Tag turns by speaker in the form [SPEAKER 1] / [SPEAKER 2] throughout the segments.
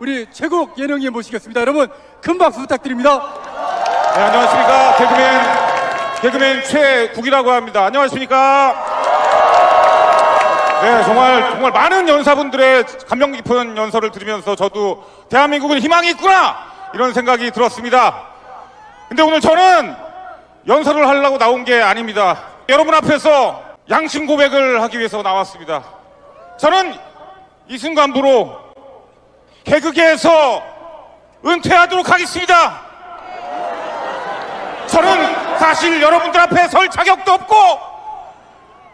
[SPEAKER 1] 우리 최국 예능인 모시겠습니다. 여러분 큰 박수 부탁드립니다.
[SPEAKER 2] 네, 안녕하십니까. 개그맨, 개그맨 최국이라고 합니다. 안녕하십니까. 네, 정말, 정말 많은 연사분들의 감명 깊은 연설을 들으면서 저도 대한민국은 희망이 있구나! 이런 생각이 들었습니다. 근데 오늘 저는 연설을 하려고 나온 게 아닙니다. 여러분 앞에서 양심 고백을 하기 위해서 나왔습니다. 저는 이 순간부로 개그계에서 은퇴하도록 하겠습니다. 저는 사실 여러분들 앞에 설 자격도 없고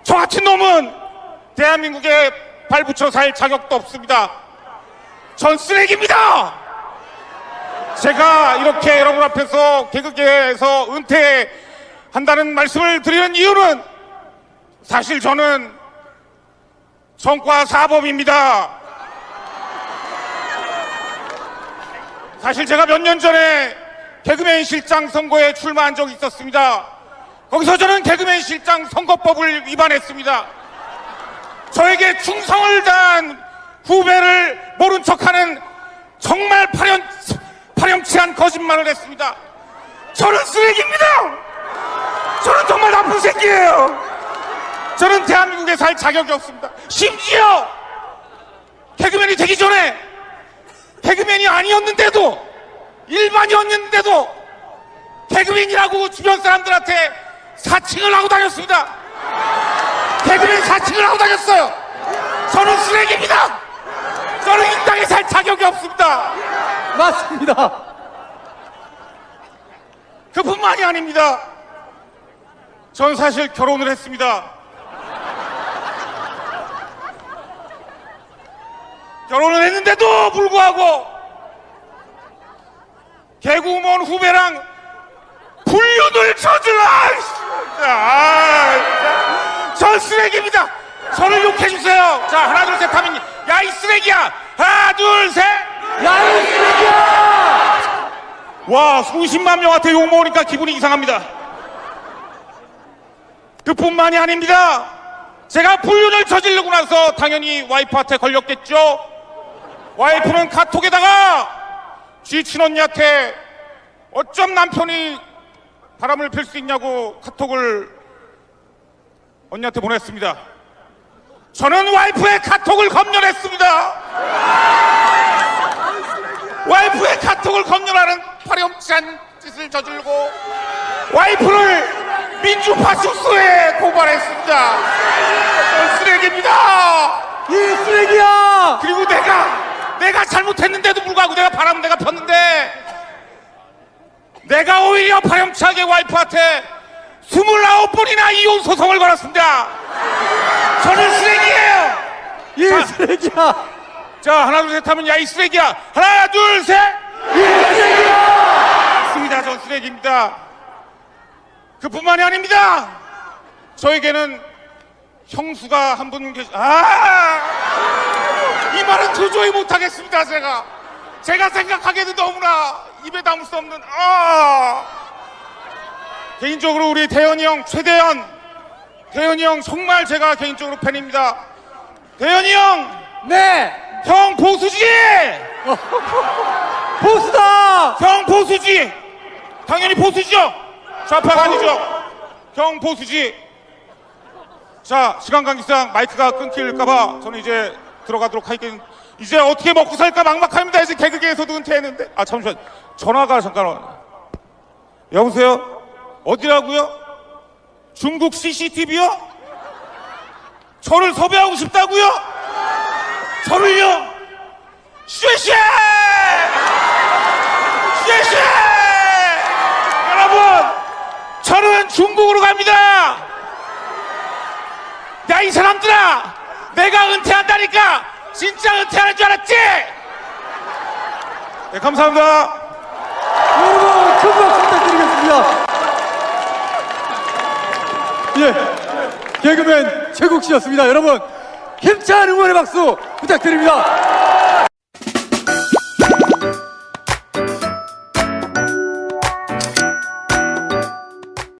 [SPEAKER 2] 저 같은 놈은 대한민국에 발붙여 살 자격도 없습니다. 전 쓰레기입니다. 제가 이렇게 여러분 앞에서 개그계에서 은퇴한다는 말씀을 드리는 이유는 사실 저는 성과 사범입니다. 사실 제가 몇 년 전에 개그맨 실장 선거에 출마한 적이 있었습니다. 거기서 저는 개그맨 실장 선거법을 위반했습니다. 저에게 충성을 다한 후배를 모른 척하는 정말 파렴, 파렴치한 거짓말을 했습니다. 저는 쓰레기입니다! 저는 정말 나쁜 새끼예요! 저는 대한민국에 살 자격이 없습니다. 심지어 개그맨이 되기 전에 개그맨이 아니었는데도 일반이었는데도 개그맨이라고 주변 사람들한테 사칭을 하고 다녔습니다. 개그맨 사칭을 하고 다녔어요. 저는 쓰레기입니다. 저는 이 땅에 살 자격이 없습니다.
[SPEAKER 1] 맞습니다.
[SPEAKER 2] 그뿐만이 아닙니다. 전 사실 결혼을 했습니다. 결혼을 했는데도 불구하고 개구먼 후배랑 불륜을 저질러! 아. 전 쓰레기입니다. 저를 욕해주세요. 자, 하나, 둘, 셋 하면, 야, 이 쓰레기야! 하나, 둘, 셋!
[SPEAKER 1] 야 이 쓰레기야!
[SPEAKER 2] 와, 수십만 명한테 욕먹으니까 기분이 이상합니다. 그뿐만이 아닙니다. 제가 불륜을 저지르고 나서 당연히 와이프한테 걸렸겠죠. 와이프는 카톡에다가 쥐 친언니한테 어쩜 남편이 바람을 필 수 있냐고 카톡을 언니한테 보냈습니다. 저는 와이프의 카톡을 검열했습니다. 와이프의 카톡을 검열하는 파렴치한 짓을 저질고 와이프를 민주파쇼스에 고발했습니다. 쓰레기입니다.
[SPEAKER 1] 이 쓰레기야!
[SPEAKER 2] 그리고 내가 내가 잘못했는데도 불구하고 내가 바람 내가 폈는데 내가 오히려 파렴치하게 와이프한테 29번이나 이혼 소송을 걸었습니다. 저는 쓰레기예요.
[SPEAKER 1] 이
[SPEAKER 2] 자.
[SPEAKER 1] 쓰레기야!
[SPEAKER 2] 자 하나 둘 셋 하면 야 이 쓰레기야. 하나 둘 셋.
[SPEAKER 1] 이 쓰레기야!
[SPEAKER 2] 맞습니다. 전 쓰레기입니다. 그뿐만이 아닙니다. 저에게는 형수가 한 분 계시, 아! 이 말은 도저히 못하겠습니다, 제가. 제가 생각하기에도 너무나 입에 담을 수 없는, 아! 개인적으로 우리 대현이 형, 최대현. 대현이 형 정말 제가 개인적으로 팬입니다. 대현이 형!
[SPEAKER 1] 네!
[SPEAKER 2] 형 보수지!
[SPEAKER 1] 보수다!
[SPEAKER 2] 형 보수지! 당연히 보수죠! 좌파가 아니죠! 형 보수지! 자, 시간 관계상 마이크가 끊길까봐 저는 이제 들어가도록 하겠 이제 어떻게 먹고 살까 막막합니다. 이제 개그계에서도 은퇴했는데. 아, 잠시만. 전화가 잠깐. 여보세요? 어디라고요? 중국 CCTV요? 저를 섭외하고 싶다고요? 저를요? 쉐쉐! 쉐쉐! 여러분, 저는 중국으로 갑니다. 야, 이 사람들아! 내가 은퇴한다니까! 진짜 은퇴하는 줄 알았지? 네, 감사합니다.
[SPEAKER 1] 여러분 큰 박수 부탁드리겠습니다. 예, 개그맨 최국 씨였습니다. 여러분 힘찬 응원의 박수 부탁드립니다.